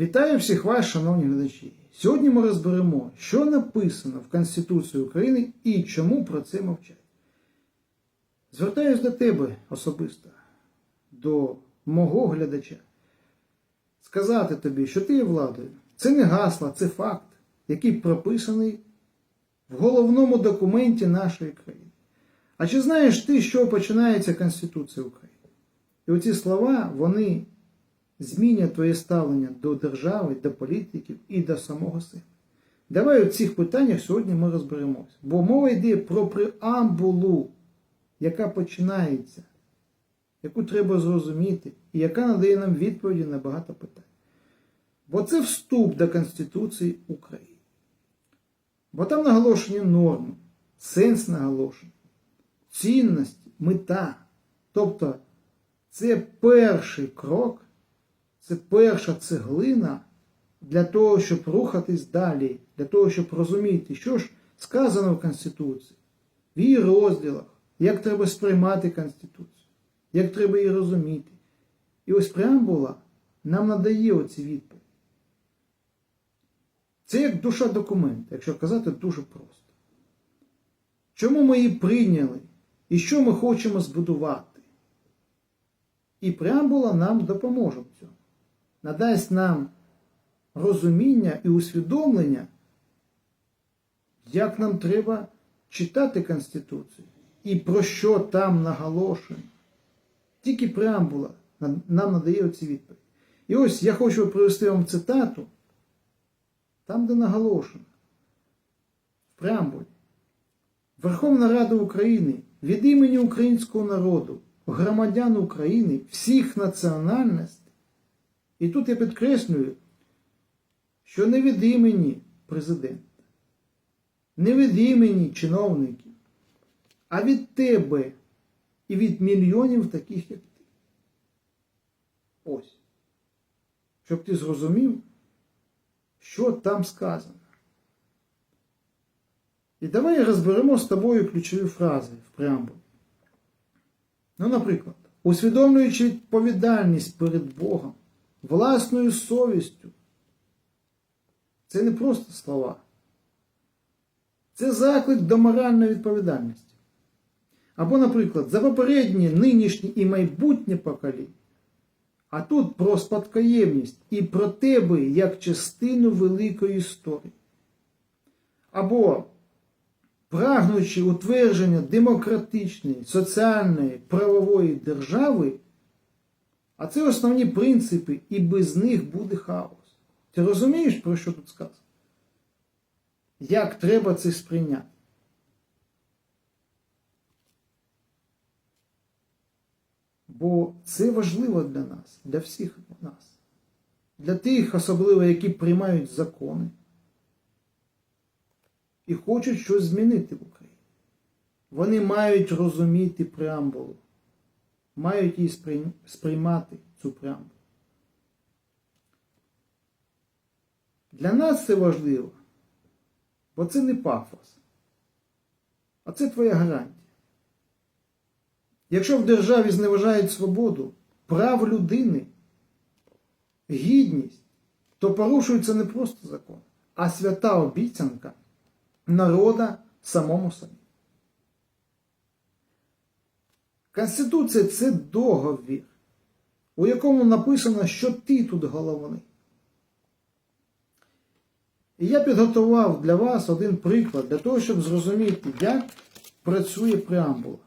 Вітаю всіх вас, шановні глядачі. Сьогодні ми розберемо, що написано в Конституції України і чому про це мовчать. Звертаюсь до тебе особисто, до мого глядача. Сказати тобі, що ти є владою. Це не гасло, це факт, який прописаний в головному документі нашої країни. А чи знаєш ти, що починається Конституція України? І оці слова, вони змінять твоє ставлення до держави, до політиків і до самого себе. Давай у цих питаннях сьогодні ми розберемося. Бо мова йде про преамбулу, яка починається, яку треба зрозуміти, і яка надає нам відповіді на багато питань. Бо це вступ до Конституції України. Бо там наголошені норми, сенс наголошений, цінності, мета. Тобто це перший крок, це перша цеглина для того, щоб рухатись далі, для того, щоб розуміти, що ж сказано в Конституції, в її розділах, як треба сприймати Конституцію, як треба її розуміти. І ось преамбула нам надає оці відповіді. Це як душа документа, якщо казати дуже просто. Чому ми її прийняли і що ми хочемо збудувати? І преамбула нам допоможе в цьому. Надасть нам розуміння і усвідомлення, як нам треба читати Конституцію і про що там наголошено. Тільки преамбула нам надає оці відповіді. І ось я хочу привести вам цитату, там, де наголошено, в преамбулі. Верховна Рада України від імені українського народу, громадян України, всіх національностей. І тут я підкреслюю, що не від імені президента, не від імені чиновників, а від тебе і від мільйонів таких, як ти. Ось. Щоб ти зрозумів, що там сказано. І давай розберемо з тобою ключові фрази в преамбулі. Ну, наприклад, усвідомлюючи відповідальність перед Богом, власною совістю. Це не просто слова. Це заклик до моральної відповідальності. Або, наприклад, за попереднє, нинішнє і майбутнє покоління. А тут про спадкоємність і про тебе як частину великої історії. Або прагнучи утвердження демократичної, соціальної, правової держави, а це основні принципи, і без них буде хаос. Ти розумієш, про що тут сказано? Як треба це сприйняти? Бо це важливо для нас, для всіх нас, для тих, особливо, які приймають закони і хочуть щось змінити в Україні. Вони мають розуміти преамбулу, мають її сприймати цю преамбулу. Для нас це важливо, бо це не пафос, а це твоя гарантія. Якщо в державі зневажають свободу, прав людини, гідність, то порушується не просто закон, а свята обіцянка народа самому собі. Конституція це договір, у якому написано, що ти тут головний. І я підготував для вас один приклад для того, щоб зрозуміти, як працює преамбула.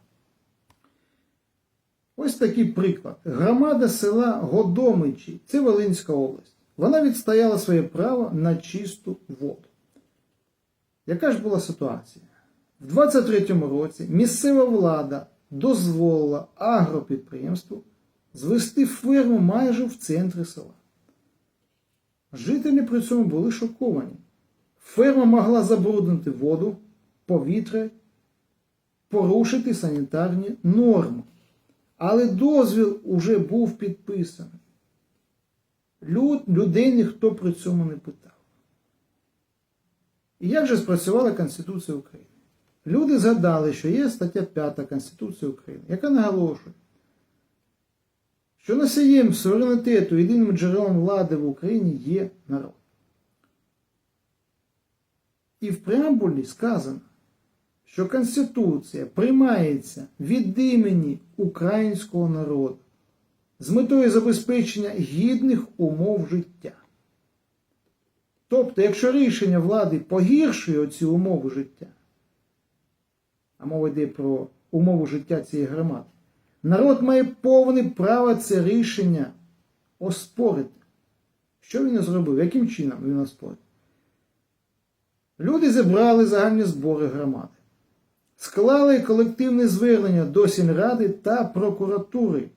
Ось такий приклад. Громада села Годомичі, це Волинська область. Вона відстояла своє право на чисту воду. Яка ж була ситуація? В 23-му році місцева влада дозволила агропідприємству звести ферму майже в центрі села. Жителі при цьому були шоковані. Ферма могла забруднити воду, повітря, порушити санітарні норми. Але дозвіл уже був підписаний. Люд, людей ніхто при цьому не питав. І як же спрацювала Конституція України? Люди згадали, що є стаття 5 Конституції України, яка наголошує, що носієм суверенітету єдиним джерелом влади в Україні є народ. І в преамбулі сказано, що Конституція приймається від імені українського народу з метою забезпечення гідних умов життя. Тобто, якщо рішення влади погіршує ці умови життя, а мова йде про умови життя цієї громади, народ має повне право це рішення оспорити. Що він зробив? Яким чином він оспорив? Люди зібрали загальні збори громади, склали колективне звернення до сільради та прокуратури,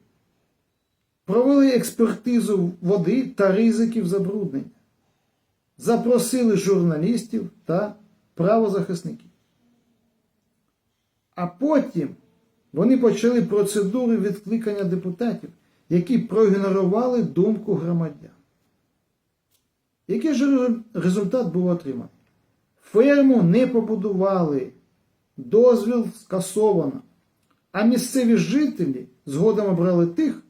провели експертизу води та ризиків забруднення, запросили журналістів та правозахисників. А потім вони почали процедури відкликання депутатів, які проігнорували думку громадян. Який ж результат був отриманий? Ферму не побудували, дозвіл скасовано, а місцеві жителі згодом обрали тих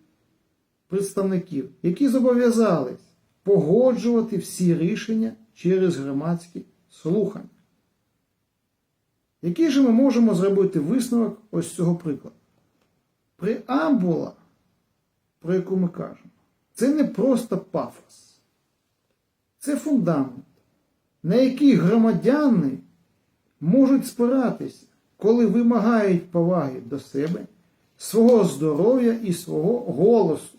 представників, які зобов'язались погоджувати всі рішення через громадські слухання. Який же ми можемо зробити висновок ось цього прикладу? Преамбула, про яку ми кажемо, це не просто пафос, це фундамент, на який громадяни можуть спиратися, коли вимагають поваги до себе, свого здоров'я і свого голосу.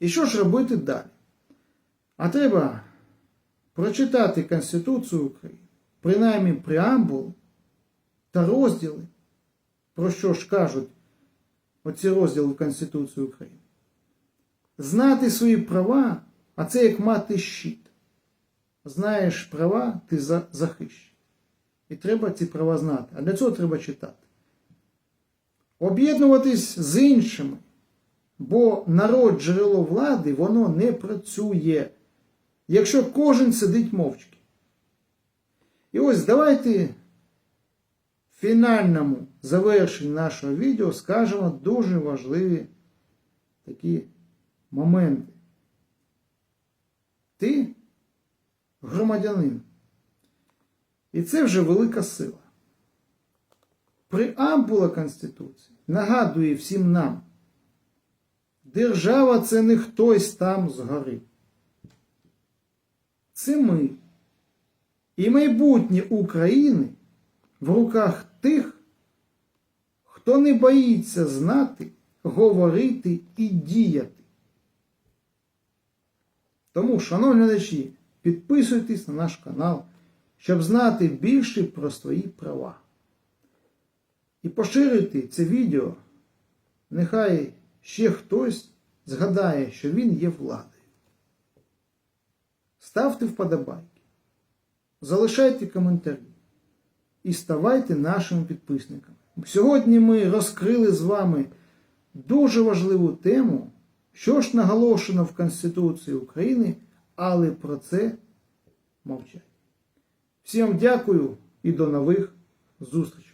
І що ж робити далі? А треба прочитати Конституцію України, принаймні преамбул та розділи, про що ж кажуть оці розділи Конституції України. Знати свої права, а це як мати щит. Знаєш права, ти захищений. І треба ці права знати. А для цього треба читати. Об'єднуватись з іншими. Бо народ джерело влади, воно не працює, якщо кожен сидить мовчки. І ось давайте в фінальному завершенні нашого відео скажемо дуже важливі такі моменти. Ти громадянин. І це вже велика сила. Преамбула Конституції нагадує всім нам. Держава це не хтось там згори. Це ми. І майбутнє України в руках тих, хто не боїться знати, говорити і діяти. Тому, шановні глядачі, підписуйтесь на наш канал, щоб знати більше про свої права. І поширюйте це відео. Нехай ще хтось згадає, що він є владою. Ставте вподобайки, залишайте коментарі і ставайте нашими підписниками. Сьогодні ми розкрили з вами дуже важливу тему, що ж наголошено в Конституції України, але про це мовчать. Всім дякую і до нових зустрічей!